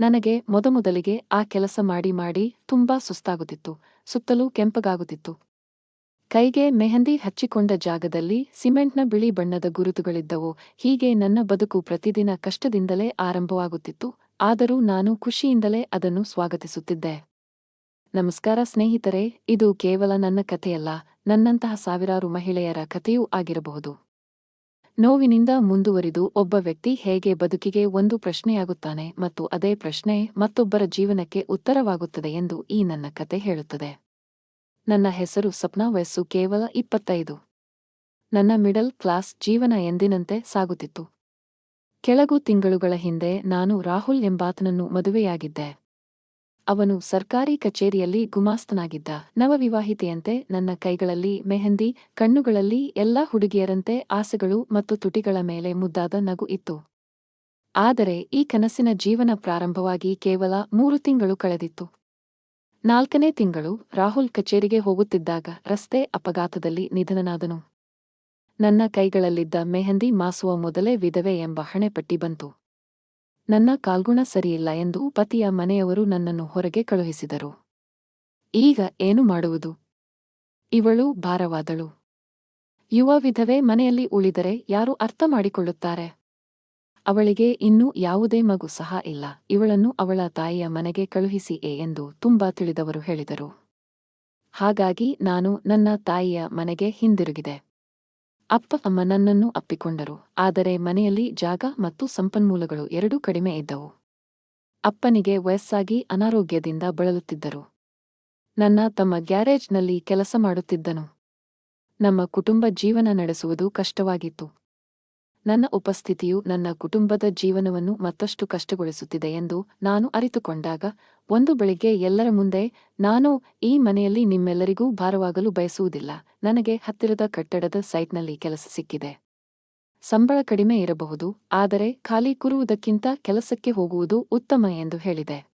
ನನಗೆ ಮೊದಮೊದಲಿಗೆ ಆ ಕೆಲಸ ಮಾಡಿ ಮಾಡಿ ತುಂಬಾ ಸುಸ್ತಾಗುತ್ತಿತ್ತು, ಸುತ್ತಲೂ ಕೆಂಪಗಾಗುತ್ತಿತ್ತು. ಕೈಗೆ ಮೆಹಂದಿ ಹಚ್ಚಿಕೊಂಡ ಜಾಗದಲ್ಲಿ ಸಿಮೆಂಟ್ನ ಬಿಳಿ ಬಣ್ಣದ ಗುರುತುಗಳಿದ್ದವು, ಹೀಗೆ ನನ್ನ ಬದುಕು ಪ್ರತಿದಿನ ಕಷ್ಟದಿಂದಲೇ ಆರಂಭವಾಗುತ್ತಿತ್ತು, ಆದರೂ ನಾನು ಖುಷಿಯಿಂದಲೇ ಅದನ್ನು ಸ್ವಾಗತಿಸುತ್ತಿದ್ದೆ. ನಮಸ್ಕಾರ ಸ್ನೇಹಿತರೆ, ಇದು ಕೇವಲ ನನ್ನ ಕಥೆಯಲ್ಲ, ನನ್ನಂತಹ ಸಾವಿರಾರು ಮಹಿಳೆಯರ ಕಥೆಯೂ ಆಗಿರಬಹುದು. ನೋವಿನಿಂದ ಮುಂದುವರಿದು ಒಬ್ಬ ವ್ಯಕ್ತಿ ಹೇಗೆ ಬದುಕಿಗೆ ಒಂದು ಪ್ರಶ್ನೆಯಾಗುತ್ತಾನೆ ಮತ್ತು ಅದೇ ಪ್ರಶ್ನೆ ಮತ್ತೊಬ್ಬರ ಜೀವನಕ್ಕೆ ಉತ್ತರವಾಗುತ್ತದೆ ಎಂದು ಈ ನನ್ನ ಕತೆ ಹೇಳುತ್ತದೆ. ನನ್ನ ಹೆಸರು ಸಪ್ನಾ ವಯಸ್ಸು ಕೇವಲ ಇಪ್ಪತ್ತೈದು. ನನ್ನ ಮಿಡಲ್ ಕ್ಲಾಸ್ ಜೀವನ ಎಂದಿನಂತೆ ಸಾಗುತ್ತಿತ್ತು. ಕೆಳಗು ತಿಂಗಳುಗಳ ಹಿಂದೆ ನಾನು ರಾಹುಲ್ ಎಂಬಾತನನ್ನು ಮದುವೆಯಾಗಿದ್ದೆ. ಅವನು ಸರ್ಕಾರಿ ಕಚೇರಿಯಲ್ಲಿ ಗುಮಾಸ್ತನಾಗಿದ್ದ. ನವವಿವಾಹಿತೆಯಂತೆ ನನ್ನ ಕೈಗಳಲ್ಲಿ ಮೆಹಂದಿ, ಕಣ್ಣುಗಳಲ್ಲಿ ಎಲ್ಲಾ ಹುಡುಗಿಯರಂತೆ ಆಸೆಗಳು ಮತ್ತು ತುಟಿಗಳ ಮೇಲೆ ಮುದ್ದಾದ ನಗು ಇತ್ತು. ಆದರೆ ಈ ಕನಸಿನ ಜೀವನ ಪ್ರಾರಂಭವಾಗಿ ಕೇವಲ ಮೂರು ತಿಂಗಳು ಕಳೆದಿತ್ತು. ನಾಲ್ಕನೇ ತಿಂಗಳು ರಾಹುಲ್ ಕಚೇರಿಗೆ ಹೋಗುತ್ತಿದ್ದಾಗ ರಸ್ತೆ ಅಪಘಾತದಲ್ಲಿ ನಿಧನನಾದನು. ನನ್ನ ಕೈಗಳಲ್ಲಿದ್ದ ಮೆಹಂದಿ ಮಾಸುವ ಮೊದಲೇ ವಿಧವೆ ಎಂಬ ಹಣೆಪಟ್ಟಿ ಬಂತು. ನನ್ನ ಕಾಲ್ಗುಣ ಸರಿಯಿಲ್ಲ ಎಂದು ಪತಿಯ ಮನೆಯವರು ನನ್ನನ್ನು ಹೊರಗೆ ಕಳುಹಿಸಿದರು. ಈಗ ಏನು ಮಾಡುವುದು? ಇವಳು ಭಾರವಾದಳು. ಯುವ ವಿಧವೆ ಮನೆಯಲ್ಲಿ ಉಳಿದರೆ ಯಾರು ಅರ್ಥ ಮಾಡಿಕೊಳ್ಳುತ್ತಾರೆ? ಅವಳಿಗೆ ಇನ್ನೂ ಯಾವುದೇ ಮಗು ಸಹ ಇಲ್ಲ. ಇವಳನ್ನು ಅವಳ ತಾಯಿಯ ಮನೆಗೆ ಕಳುಹಿಸಿ ಎ ಎಂದು ತುಂಬಾ ತಿಳಿದವರು ಹೇಳಿದರು. ಹಾಗಾಗಿ ನಾನು ನನ್ನ ತಾಯಿಯ ಮನೆಗೆ ಹಿಂದಿರುಗಿದೆ. ಅಪ್ಪ ಅಮ್ಮ ನನ್ನನ್ನು ಅಪ್ಪಿಕೊಂಡರು. ಆದರೆ ಮನೆಯಲ್ಲಿ ಜಾಗ ಮತ್ತು ಸಂಪನ್ಮೂಲಗಳು ಎರಡೂ ಕಡಿಮೆ ಇದ್ದವು. ಅಪ್ಪನಿಗೆ ವಯಸ್ಸಾಗಿ ಅನಾರೋಗ್ಯದಿಂದ ಬಳಲುತ್ತಿದ್ದರು. ನನ್ನ ತಮ್ಮ ಗ್ಯಾರೇಜ್ನಲ್ಲಿ ಕೆಲಸ ಮಾಡುತ್ತಿದ್ದನು. ನಮ್ಮ ಕುಟುಂಬ ಜೀವನ ನಡೆಸುವುದು ಕಷ್ಟವಾಗಿತ್ತು. ನನ್ನ ಉಪಸ್ಥಿತಿಯು ನನ್ನ ಕುಟುಂಬದ ಜೀವನವನ್ನು ಮತ್ತಷ್ಟು ಕಷ್ಟಗೊಳಿಸುತ್ತಿದೆ ಎಂದು ನಾನು ಅರಿತುಕೊಂಡಾಗ, ಒಂದು ಬೆಳಿಗ್ಗೆ ಎಲ್ಲರ ಮುಂದೆ ನಾನು ಈ ಮನೆಯಲ್ಲಿ ನಿಮ್ಮೆಲ್ಲರಿಗೂ ಭಾರವಾಗಲು ಬಯಸುವುದಿಲ್ಲ. ನನಗೆ ಹತ್ತಿರದ ಕಟ್ಟಡದ ಸೈಟ್ನಲ್ಲಿ ಕೆಲಸ ಸಿಕ್ಕಿದೆ. ಸಂಬಳ ಕಡಿಮೆ ಇರಬಹುದು, ಆದರೆ ಖಾಲಿ ಕೂರುವುದಕ್ಕಿಂತ ಕೆಲಸಕ್ಕೆ ಹೋಗುವುದು ಉತ್ತಮ ಎಂದು ಹೇಳಿದೆ.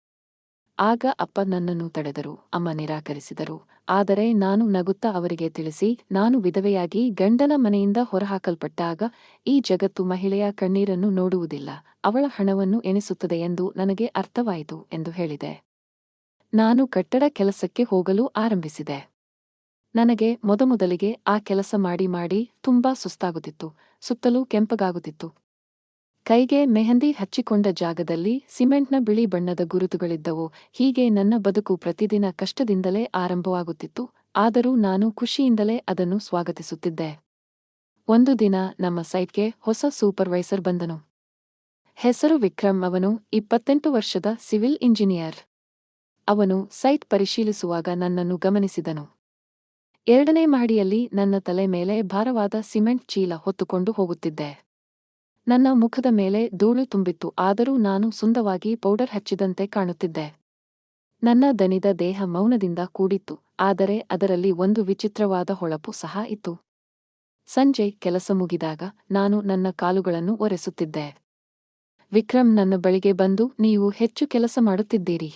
ಆಗ ಅಪ್ಪ ನನ್ನನ್ನು ತಡೆದರು, ಅಮ್ಮ ನಿರಾಕರಿಸಿದರು. ಆದರೆ ನಾನು ನಗುತ್ತಾ ಅವರಿಗೆ ತಿಳಿಸಿ, ನಾನು ವಿಧವೆಯಾಗಿ ಗಂಡನ ಮನೆಯಿಂದ ಹೊರಹಾಕಲ್ಪಟ್ಟಾಗ ಈ ಜಗತ್ತು ಮಹಿಳೆಯ ಕಣ್ಣೀರನ್ನು ನೋಡುವುದಿಲ್ಲ, ಅವಳ ಹಣವನ್ನು ಎಣಿಸುತ್ತದೆ ಎಂದು ನನಗೆ ಅರ್ಥವಾಯಿತು ಎಂದು ಹೇಳಿದೆ. ನಾನು ಕಟ್ಟಡ ಕೆಲಸಕ್ಕೆ ಹೋಗಲು ಆರಂಭಿಸಿದೆ. ನನಗೆ ಮೊದಮೊದಲಿಗೆ ಆ ಕೆಲಸ ಮಾಡಿ ಮಾಡಿ ತುಂಬಾ ಸುಸ್ತಾಗುತ್ತಿತ್ತು, ಸುತ್ತಲೂ ಕೆಂಪಗಾಗುತ್ತಿತ್ತು. ಕೈಗೆ ಮೆಹಂದಿ ಹಚ್ಚಿಕೊಂಡ ಜಾಗದಲ್ಲಿ ಸಿಮೆಂಟ್ನ ಬಿಳಿ ಬಣ್ಣದ ಗುರುತುಗಳಿದ್ದವು. ಹೀಗೆ ನನ್ನ ಬದುಕು ಪ್ರತಿದಿನ ಕಷ್ಟದಿಂದಲೇ ಆರಂಭವಾಗುತ್ತಿತ್ತು. ಆದರೂ ನಾನು ಖುಷಿಯಿಂದಲೇ ಅದನ್ನು ಸ್ವಾಗತಿಸುತ್ತಿದ್ದೆ. ಒಂದು ದಿನ ನಮ್ಮ ಸೈಟ್ಗೆ ಹೊಸ ಸೂಪರ್ವೈಸರ್ ಬಂದನು. ಹೆಸರು ವಿಕ್ರಮ್. ಅವನು ಇಪ್ಪತ್ತೆಂಟು ವರ್ಷದ ಸಿವಿಲ್ ಇಂಜಿನಿಯರ್. ಅವನು ಸೈಟ್ ಪರಿಶೀಲಿಸುವಾಗ ನನ್ನನ್ನು ಗಮನಿಸಿದನು. ಎರಡನೇ ಮಹಡಿಯಲ್ಲಿ ನನ್ನ ತಲೆ ಮೇಲೆ ಭಾರವಾದ ಸಿಮೆಂಟ್ ಚೀಲ ಹೊತ್ತುಕೊಂಡು ಹೋಗುತ್ತಿದ್ದೆ. ನನ್ನ ಮುಖದ ಮೇಲೆ ಧೂಳು ತುಂಬಿತ್ತು, ಆದರೂ ನಾನು ಸುಂದವಾಗಿ ಪೌಡರ್ ಹಚ್ಚಿದಂತೆ ಕಾಣುತ್ತಿದ್ದೆ. ನನ್ನ ದನಿದ ದೇಹ ಮೌನದಿಂದ ಕೂಡಿತ್ತು, ಆದರೆ ಅದರಲ್ಲಿ ಒಂದು ವಿಚಿತ್ರವಾದ ಹೊಳಪು ಸಹ ಇತ್ತು. ಸಂಜೆ ಕೆಲಸ ಮುಗಿದಾಗ ನಾನು ನನ್ನ ಕಾಲುಗಳನ್ನು ಒರೆಸುತ್ತಿದ್ದೆ. ವಿಕ್ರಮ್ ನನ್ನ ಬಳಿಗೆ ಬಂದು, ನೀವು ಹೆಚ್ಚು ಕೆಲಸ ಮಾಡುತ್ತಿದ್ದೀರಿ.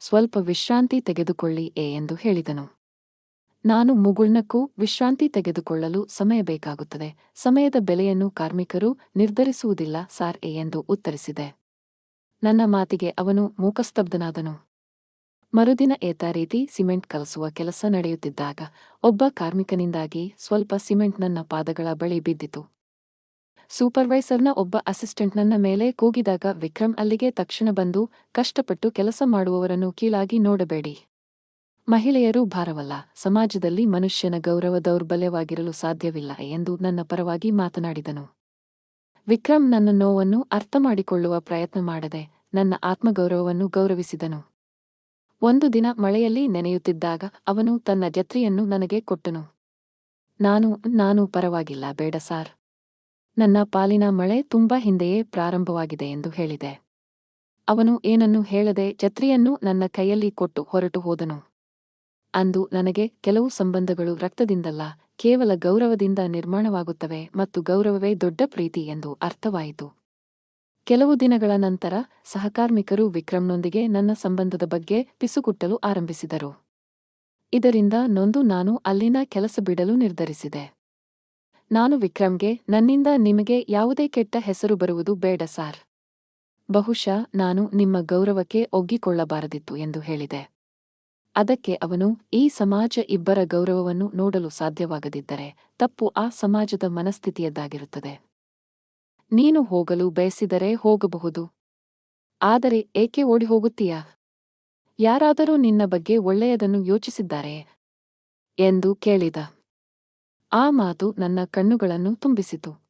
ಸ್ವಲ್ಪ ವಿಶ್ರಾಂತಿ ತೆಗೆದುಕೊಳ್ಳಿ ಎಂದು ಹೇಳಿದನು. ನಾನು ಮುಗುಳ್ನಕ್ಕೂ ವಿಶ್ರಾಂತಿ ತೆಗೆದುಕೊಳ್ಳಲು ಸಮಯ ಬೇಕಾಗುತ್ತದೆ. ಸಮಯದ ಬೆಲೆಯನ್ನು ಕಾರ್ಮಿಕರು ನಿರ್ಧರಿಸುವುದಿಲ್ಲ, ಸಾರ್ ಎ ಎಂದು ಉತ್ತರಿಸಿದೆ. ನನ್ನ ಮಾತಿಗೆ ಅವನು ಮೂಕಸ್ತಬ್ಧನಾದನು. ಮರುದಿನ ಏತ ರೀತಿ ಸಿಮೆಂಟ್ ಕಲಸುವ ಕೆಲಸ ನಡೆಯುತ್ತಿದ್ದಾಗ, ಒಬ್ಬ ಕಾರ್ಮಿಕನಿಂದಾಗಿ ಸ್ವಲ್ಪ ಸಿಮೆಂಟ್ ನನ್ನ ಪಾದಗಳ ಬಳಿ ಬಿದ್ದಿತು. ಸೂಪರ್ವೈಸರ್ನ ಒಬ್ಬ ಅಸಿಸ್ಟೆಂಟ್ ನನ್ನ ಮೇಲೆ ಕೂಗಿದಾಗ ವಿಕ್ರಮ್ ಅಲ್ಲಿಗೆ ತಕ್ಷಣ ಬಂದು, ಕಷ್ಟಪಟ್ಟು ಕೆಲಸ ಮಾಡುವವರನ್ನು ಕೀಳಾಗಿ ನೋಡಬೇಡಿ. ಮಹಿಳೆಯರು ಭಾರವಲ್ಲ. ಸಮಾಜದಲ್ಲಿ ಮನುಷ್ಯನ ಗೌರವ ದೌರ್ಬಲ್ಯವಾಗಿರಲು ಸಾಧ್ಯವಿಲ್ಲ ಎಂದು ನನ್ನ ಪರವಾಗಿ ಮಾತನಾಡಿದನು. ವಿಕ್ರಮ್ ನನ್ನ ನೋವನ್ನು ಅರ್ಥಮಾಡಿಕೊಳ್ಳುವ ಪ್ರಯತ್ನ ಮಾಡದೆ ನನ್ನ ಆತ್ಮಗೌರವವನ್ನು ಗೌರವಿಸಿದನು. ಒಂದು ದಿನ ಮಳೆಯಲ್ಲಿ ನೆನೆಯುತ್ತಿದ್ದಾಗ ಅವನು ತನ್ನ ಜತ್ರಿಯನ್ನು ನನಗೆ ಕೊಟ್ಟನು. ನಾನು ನಾನು ಪರವಾಗಿಲ್ಲ, ಬೇಡ ಸಾರ್. ನನ್ನ ಪಾಲಿನ ಮಳೆ ತುಂಬಾ ಹಿಂದೆಯೇ ಪ್ರಾರಂಭವಾಗಿದೆ ಎಂದು ಹೇಳಿದೆ. ಅವನು ಏನನ್ನೂ ಹೇಳದೆ ಛತ್ರಿಯನ್ನು ನನ್ನ ಕೈಯಲ್ಲಿ ಕೊಟ್ಟು ಹೊರಟು ಹೋದನು. ಅಂದು ನನಗೆ ಕೆಲವು ಸಂಬಂಧಗಳು ರಕ್ತದಿಂದಲ್ಲ, ಕೇವಲ ಗೌರವದಿಂದ ನಿರ್ಮಾಣವಾಗುತ್ತವೆ ಮತ್ತು ಗೌರವವೇ ದೊಡ್ಡ ಪ್ರೀತಿ ಎಂದು ಅರ್ಥವಾಯಿತು. ಕೆಲವು ದಿನಗಳ ನಂತರ ಸಹಕಾರ್ಮಿಕರು ವಿಕ್ರಮ್ನೊಂದಿಗೆ ನನ್ನ ಸಂಬಂಧದ ಬಗ್ಗೆ ಪಿಸುಗುಟ್ಟಲು ಆರಂಭಿಸಿದರು. ಇದರಿಂದ ನೊಂದು ನಾನು ಅಲ್ಲಿನ ಕೆಲಸ ಬಿಡಲು ನಿರ್ಧರಿಸಿದೆ. ನಾನು ವಿಕ್ರಮ್ಗೆ, ನನ್ನಿಂದ ನಿಮಗೆ ಯಾವುದೇ ಕೆಟ್ಟ ಹೆಸರು ಬರುವುದು ಬೇಡ ಸಾರ್. ಬಹುಶಃ ನಾನು ನಿಮ್ಮ ಗೌರವಕ್ಕೆ ಒಗ್ಗಿಕೊಳ್ಳಬಾರದಿತ್ತು ಎಂದು ಹೇಳಿದೆ. ಅದಕ್ಕೆ ಅವನು, ಈ ಸಮಾಜ ಇಬ್ಬರ ಗೌರವವನ್ನು ನೋಡಲು ಸಾಧ್ಯವಾಗದಿದ್ದರೆ ತಪ್ಪು ಆ ಸಮಾಜದ ಮನಸ್ಥಿತಿಯದ್ದಾಗಿರುತ್ತದೆ. ನೀನು ಹೋಗಲು ಬಯಸಿದರೆ ಹೋಗಬಹುದು. ಆದರೆ ಏಕೆ ಓಡಿ ಹೋಗುತ್ತೀಯಾ ಯಾರಾದರೂ ನಿನ್ನ ಬಗ್ಗೆ ಒಳ್ಳೆಯದನ್ನು ಯೋಚಿಸಿದ್ದಾರೆ? ಎಂದು ಕೇಳಿದ. ಆ ಮಾತು ನನ್ನ ಕಣ್ಣುಗಳನ್ನು ತುಂಬಿಸಿತು.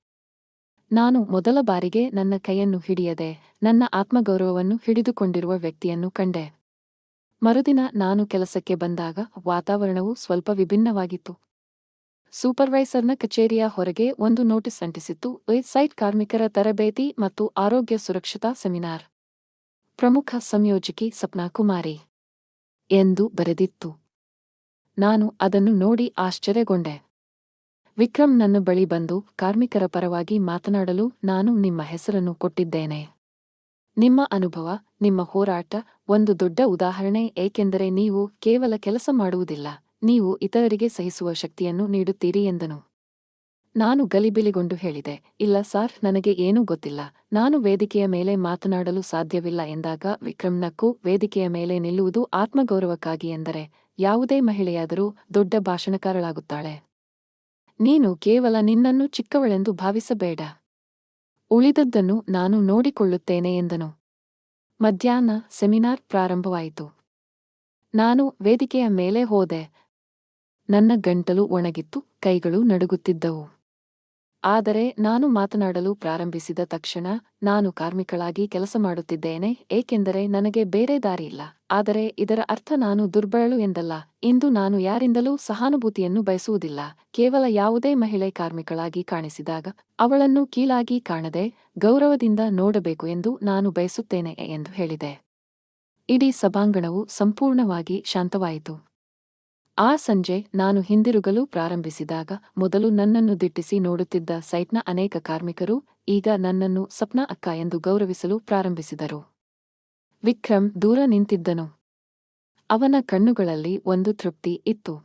ನಾನು ಮೊದಲ ಬಾರಿಗೆ ನನ್ನ ಕೈಯನ್ನು ಹಿಡಿಯದೆ ನನ್ನ ಆತ್ಮಗೌರವವನ್ನು ಹಿಡಿದುಕೊಂಡಿರುವ ವ್ಯಕ್ತಿಯನ್ನು ಕಂಡೆ. ಮರುದಿನ ನಾನು ಕೆಲಸಕ್ಕೆ ಬಂದಾಗ ವಾತಾವರಣವು ಸ್ವಲ್ಪ ವಿಭಿನ್ನವಾಗಿತ್ತು. ಸೂಪರ್ವೈಸರ್ನ ಕಚೇರಿಯ ಹೊರಗೆ ಒಂದು ನೋಟಿಸ್ ಅಂಟಿಸಿತ್ತು ಸೈಟ್ ಕಾರ್ಮಿಕರ ತರಬೇತಿ ಮತ್ತು ಆರೋಗ್ಯ ಸುರಕ್ಷತಾ ಸೆಮಿನಾರ್. ಪ್ರಮುಖ ಸಂಯೋಜಕಿ ಸಪ್ನಾ ಕುಮಾರಿ. ಎಂದು ಬರೆದಿತ್ತು. ನಾನು ಅದನ್ನು ನೋಡಿ ಆಶ್ಚರ್ಯಗೊಂಡೆ. ವಿಕ್ರಮ್ ನನ್ನ ಬಳಿ ಬಂದು ಕಾರ್ಮಿಕರ ಪರವಾಗಿ ಮಾತನಾಡಲು ನಾನು ನಿಮ್ಮ ಹೆಸರನ್ನು ಕೊಟ್ಟಿದ್ದೇನೆ. ನಿಮ್ಮ ಅನುಭವ, ನಿಮ್ಮ ಹೋರಾಟ ಒಂದು ದೊಡ್ಡ ಉದಾಹರಣೆ, ಏಕೆಂದರೆ ನೀವು ಕೇವಲ ಕೆಲಸ ಮಾಡುವುದಿಲ್ಲ, ನೀವು ಇತರರಿಗೆ ಸಹಿಸುವ ಶಕ್ತಿಯನ್ನು ನೀಡುತ್ತೀರಿ ಎಂದನು. ನಾನು ಗಲಿಬಿಲಿಗೊಂಡು ಹೇಳಿದೆ, ಇಲ್ಲ ಸಾರ್, ನನಗೆ ಏನೂ ಗೊತ್ತಿಲ್ಲ, ನಾನು ವೇದಿಕೆಯ ಮೇಲೆ ಮಾತನಾಡಲು ಸಾಧ್ಯವಿಲ್ಲ ಎಂದಾಗ ವಿಕ್ರಮ್ನಕ್ಕೂ ವೇದಿಕೆಯ ಮೇಲೆ ನಿಲ್ಲುವುದು ಆತ್ಮಗೌರವಕ್ಕಾಗಿ ಎಂದರೆ, ಯಾವುದೇ ಮಹಿಳೆಯಾದರೂ ದೊಡ್ಡ ಭಾಷಣಕಾರಳಾಗುತ್ತಾಳೆ. ನೀನು ಕೇವಲ ನಿನ್ನನ್ನು ಚಿಕ್ಕವಳೆಂದು ಭಾವಿಸಬೇಡ. ಉಳಿದದ್ದನ್ನು ನಾನು ನೋಡಿಕೊಳ್ಳುತ್ತೇನೆ ಎಂದನು. ಮಧ್ಯಾಹ್ನ ಸೆಮಿನಾರ್ ಪ್ರಾರಂಭವಾಯಿತು. ನಾನು ವೇದಿಕೆಯ ಮೇಲೆ ಹೋದೆ. ನನ್ನ ಗಂಟಲು ಒಣಗಿತ್ತು, ಕೈಗಳು ನಡುಗುತ್ತಿದ್ದವು. ಆದರೆ ನಾನು ಮಾತನಾಡಲು ಪ್ರಾರಂಭಿಸಿದ ತಕ್ಷಣ ನಾನು ಕಾರ್ಮಿಕಳಾಗಿ ಕೆಲಸ ಮಾಡುತ್ತಿದ್ದೇನೆ, ಏಕೆಂದರೆ ನನಗೆ ಬೇರೆ ದಾರಿಯಿಲ್ಲ. ಆದರೆ ಇದರ ಅರ್ಥ ನಾನು ದುರ್ಬಳಳು ಎಂದಲ್ಲ. ಇಂದು ನಾನು ಯಾರಿಂದಲೂ ಸಹಾನುಭೂತಿಯನ್ನು ಬಯಸುವುದಿಲ್ಲ. ಕೇವಲ ಯಾವುದೇ ಮಹಿಳೆ ಕಾರ್ಮಿಕಳಾಗಿ ಕಾಣಿಸಿದಾಗ ಅವಳನ್ನು ಕೀಳಾಗಿ ಕಾಣದೆ ಗೌರವದಿಂದ ನೋಡಬೇಕು ಎಂದು ನಾನು ಬಯಸುತ್ತೇನೆ ಎಂದು ಹೇಳಿದೆ. ಇಡೀ ಸಭಾಂಗಣವು ಸಂಪೂರ್ಣವಾಗಿ ಶಾಂತವಾಯಿತು. ಆ ಸಂಜೆ ನಾನು ಹಿಂದಿರುಗಲು ಪ್ರಾರಂಭಿಸಿದಾಗ ಮೊದಲು ನನ್ನನ್ನು ದಿಟ್ಟಿಸಿ ನೋಡುತ್ತಿದ್ದ ಸೈಟ್ನ ಅನೇಕ ಕಾರ್ಮಿಕರು ಈಗ ನನ್ನನ್ನು ಸಪ್ನ ಅಕ್ಕ ಎಂದು ಗೌರವಿಸಲು ಪ್ರಾರಂಭಿಸಿದರು. ವಿಕ್ರಮ್ ದೂರ ನಿಂತಿದ್ದನು. ಅವನ ಕಣ್ಣುಗಳಲ್ಲಿ ಒಂದು ತೃಪ್ತಿ ಇತ್ತು.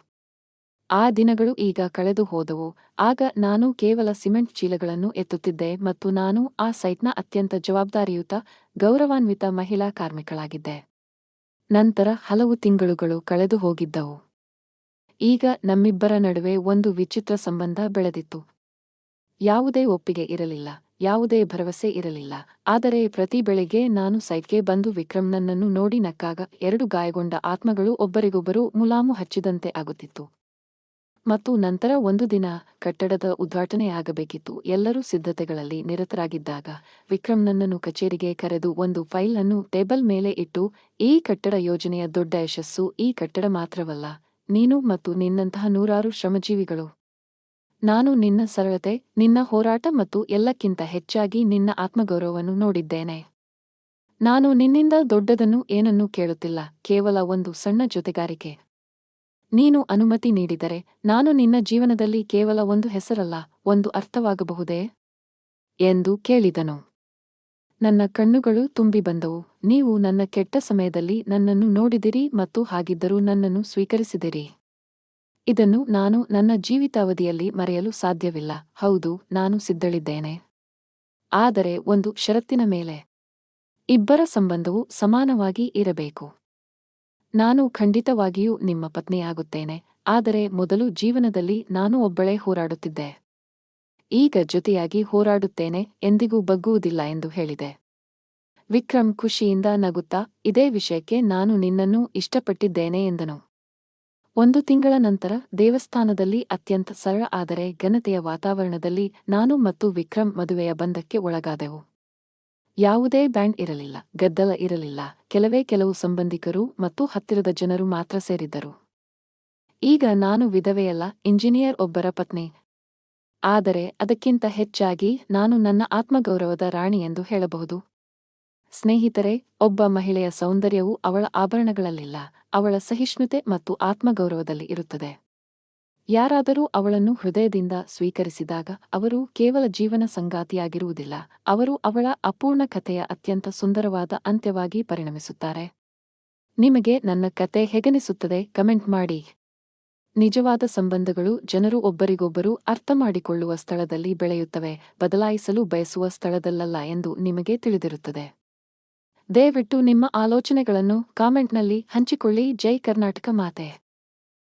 ಆ ದಿನಗಳು ಈಗ ಕಳೆದು ಹೋದವು. ಆಗ ನಾನು ಕೇವಲ ಸಿಮೆಂಟ್ ಚೀಲಗಳನ್ನು ಎತ್ತುತ್ತಿದ್ದೆ ಮತ್ತು ನಾನು ಆ ಸೈಟ್ನ ಅತ್ಯಂತ ಜವಾಬ್ದಾರಿಯುತ, ಗೌರವಾನ್ವಿತ ಮಹಿಳಾ ಕಾರ್ಮಿಕಳಾಗಿದ್ದೆ. ನಂತರ ಹಲವು ತಿಂಗಳುಗಳು ಕಳೆದು ಹೋಗಿದ್ದವು. ಈಗ ನಮ್ಮಿಬ್ಬರ ನಡುವೆ ಒಂದು ವಿಚಿತ್ರ ಸಂಬಂಧ ಬೆಳೆದಿತ್ತು. ಯಾವುದೇ ಒಪ್ಪಿಗೆ ಇರಲಿಲ್ಲ. ಯಾವುದೇ ಭರವಸೆ ಇರಲಿಲ್ಲ. ಆದರೆ ಪ್ರತಿ ಬೆಳಿಗ್ಗೆ ನಾನು ಸೈಟ್ಗೆ ಬಂದು ವಿಕ್ರಮ್ ನನ್ನನ್ನು ನೋಡಿ ನಕ್ಕಾಗ ಎರಡು ಗಾಯಗೊಂಡ ಆತ್ಮಗಳು ಒಬ್ಬರಿಗೊಬ್ಬರು ಮುಲಾಮು ಹಚ್ಚಿದಂತೆ ಆಗುತ್ತಿತ್ತು. ಮತ್ತು ನಂತರ ಒಂದು ದಿನ ಕಟ್ಟಡದ ಉದ್ಘಾಟನೆಯಾಗಬೇಕಿತ್ತು ಎಲ್ಲರೂ ಸಿದ್ಧತೆಗಳಲ್ಲಿ ನಿರತರಾಗಿದ್ದಾಗ ವಿಕ್ರಮ್ ನನ್ನನ್ನು ಕಚೇರಿಗೆ ಕರೆದು ಒಂದು ಫೈಲ್ ಅನ್ನು ಟೇಬಲ್ ಮೇಲೆ ಇಟ್ಟು, ಈ ಕಟ್ಟಡ ಯೋಜನೆಯ ದೊಡ್ಡ ಯಶಸ್ಸು ಈ ಕಟ್ಟಡ ಮಾತ್ರವಲ್ಲ, ನೀನು ಮತ್ತು ನಿನ್ನಂತಹ ನೂರಾರು ಶ್ರಮಜೀವಿಗಳು ನಾನು ನಿನ್ನ ಸರಳತೆ, ನಿನ್ನ ಹೋರಾಟ ಮತ್ತು ಎಲ್ಲಕ್ಕಿಂತ ಹೆಚ್ಚಾಗಿ ನಿನ್ನ ಆತ್ಮಗೌರವವನ್ನು ನೋಡಿದ್ದೇನೆ. ನಾನು ನಿನ್ನಿಂದ ದೊಡ್ಡದನ್ನು ಏನನ್ನೂ ಕೇಳುತ್ತಿಲ್ಲ, ಕೇವಲ ಒಂದು ಸಣ್ಣ ಜೊತೆಗಾರಿಕೆ. ನೀನು ಅನುಮತಿ ನೀಡಿದರೆ ನಾನು ನಿನ್ನ ಜೀವನದಲ್ಲಿ ಕೇವಲ ಒಂದು ಹೆಸರಲ್ಲ, ಒಂದು ಅರ್ಥವಾಗಬಹುದೇ? ಎಂದು ಕೇಳಿದನು. ನನ್ನ ಕಣ್ಣುಗಳು ತುಂಬಿ ಬಂದವು, ನೀವು ನನ್ನ ಕೆಟ್ಟ ಸಮಯದಲ್ಲಿ ನನ್ನನ್ನು ನೋಡಿದಿರಿ ಮತ್ತು ಹಾಗಿದ್ದರೂ ನನ್ನನ್ನು ಸ್ವೀಕರಿಸಿದಿರಿ. ಇದನ್ನು ನಾನು ನನ್ನ ಜೀವಿತಾವಧಿಯಲ್ಲಿ ಮರೆಯಲು ಸಾಧ್ಯವಿಲ್ಲ. ಹೌದು, ನಾನು ಸಿದ್ಧಳಿದ್ದೇನೆ. ಆದರೆ ಒಂದು ಷರತ್ತಿನ ಮೇಲೆ. ಇಬ್ಬರ ಸಂಬಂಧವು ಸಮಾನವಾಗಿ ಇರಬೇಕು. ನಾನು ಖಂಡಿತವಾಗಿಯೂ ನಿಮ್ಮ ಪತ್ನಿಯಾಗುತ್ತೇನೆ, ಆದರೆ ಮೊದಲು ಜೀವನದಲ್ಲಿ ನಾನು ಒಬ್ಬಳೇ ಹೋರಾಡುತ್ತಿದ್ದೆ. ಈಗ ಜೊತೆಯಾಗಿ ಹೋರಾಡುತ್ತೇನೆ, ಎಂದಿಗೂ ಬಗ್ಗುವುದಿಲ್ಲ ಎಂದು ಹೇಳಿದೆ. ವಿಕ್ರಮ್ ಖುಷಿಯಿಂದ ನಗುತ್ತಾ, ಇದೇ ವಿಷಯಕ್ಕೆ ನಾನು ನಿನ್ನನ್ನೂ ಇಷ್ಟಪಟ್ಟಿದ್ದೇನೆ ಎಂದನು. ಒಂದು ತಿಂಗಳ ನಂತರ ದೇವಸ್ಥಾನದಲ್ಲಿ ಅತ್ಯಂತ ಸರಳ ಆದರೆ ಘನತೆಯ ವಾತಾವರಣದಲ್ಲಿ ನಾನು ಮತ್ತು ವಿಕ್ರಮ್ ಮದುವೆಯ ಬಂಧಕ್ಕೆ ಒಳಗಾದೆವು. ಯಾವುದೇ ಬ್ಯಾಂಡ್ ಇರಲಿಲ್ಲ, ಗದ್ದಲ ಇರಲಿಲ್ಲ, ಕೆಲವೇ ಕೆಲವು ಸಂಬಂಧಿಕರು ಮತ್ತು ಹತ್ತಿರದ ಜನರು ಮಾತ್ರ ಸೇರಿದ್ದರು. ಈಗ ನಾನು ವಿಧವೆಯಲ್ಲ, ಇಂಜಿನಿಯರ್ ಒಬ್ಬರ ಪತ್ನಿ. ಆದರೆ ಅದಕ್ಕಿಂತ ಹೆಚ್ಚಾಗಿ ನಾನು ನನ್ನ ಆತ್ಮಗೌರವದ ರಾಣಿ ಎಂದು ಹೇಳಬಹುದು. ಸ್ನೇಹಿತರೆ, ಒಬ್ಬ ಮಹಿಳೆಯ ಸೌಂದರ್ಯವು ಅವಳ ಆಭರಣಗಳಲ್ಲಿಲ್ಲ, ಅವಳ ಸಹಿಷ್ಣುತೆ ಮತ್ತು ಆತ್ಮಗೌರವದಲ್ಲಿ ಇರುತ್ತದೆ. ಯಾರಾದರೂ ಅವಳನ್ನು ಹೃದಯದಿಂದ ಸ್ವೀಕರಿಸಿದಾಗ ಅವರು ಕೇವಲ ಜೀವನ ಸಂಗಾತಿಯಾಗಿರುವುದಿಲ್ಲ, ಅವರು ಅವಳ ಅಪೂರ್ಣ ಕಥೆಯ ಅತ್ಯಂತ ಸುಂದರವಾದ ಅಂತ್ಯವಾಗಿ ಪರಿಣಮಿಸುತ್ತಾರೆ. ನಿಮಗೆ ನನ್ನ ಕತೆ ಹೆಗನಿಸುತ್ತದೆ, ಕಮೆಂಟ್ ಮಾಡಿ. ನಿಜವಾದ ಸಂಬಂಧಗಳು ಜನರು ಒಬ್ಬರಿಗೊಬ್ಬರು ಅರ್ಥಮಾಡಿಕೊಳ್ಳುವ ಸ್ಥಳದಲ್ಲಿ ಬೆಳೆಯುತ್ತವೆ, ಬದಲಾಯಿಸಲು ಬಯಸುವ ಸ್ಥಳದಲ್ಲಲ್ಲ ಎಂದು ನಿಮಗೆ ತಿಳಿದಿರುತ್ತದೆ. ದಯವಿಟ್ಟು ನಿಮ್ಮ ಆಲೋಚನೆಗಳನ್ನು ಕಾಮೆಂಟ್ನಲ್ಲಿ ಹಂಚಿಕೊಳ್ಳಿ. ಜೈ ಕರ್ನಾಟಕ ಮಾತೆ.